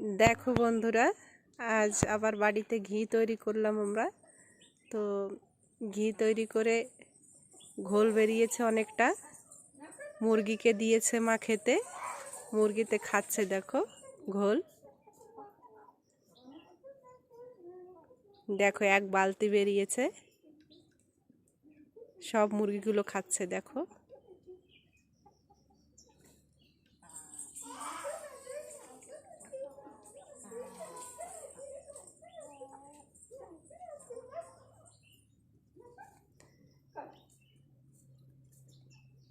দেখো বন্ধুরা, আজ আবার বাড়িতে ঘি তৈরি করলাম আমরা। তো ঘি তৈরি করে ঘোল বেরিয়েছে অনেকটা। মুরগিকে দিয়েছে মা খেতে, মুরগিতে খাচ্ছে দেখো ঘোল। দেখো এক বালতি বেরিয়েছে, সব মুরগিগুলো খাচ্ছে দেখো।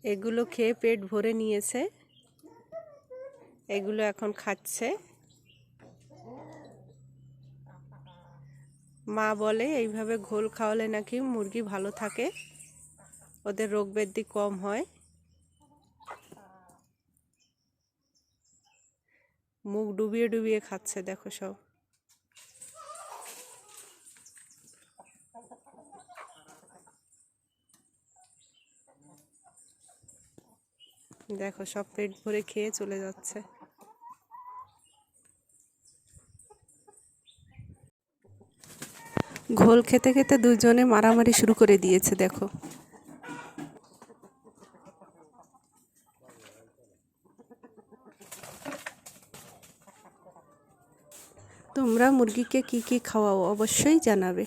এগুলো খেয়ে পেট ভরে নিয়েছে। এগুলো এখন খাচ্ছে। মা বলে, এইভাবে ঘোল খাওয়ালে নাকি মুরগি ভালো থাকে? ওদের রোগ ব্যাধি কম হয়। মুখ ডুবিয়ে ডুবিয়ে খাচ্ছে, দেখো সব। দেখো, সব পেট ভরে খেয়ে চলে যাচ্ছে। ঘোল খেতে খেতে দুজনে মারামারি শুরু করে দিয়েছে, দেখো। তোমরা মুরগিকে কি কি খাওয়াও অবশ্যই জানাবে।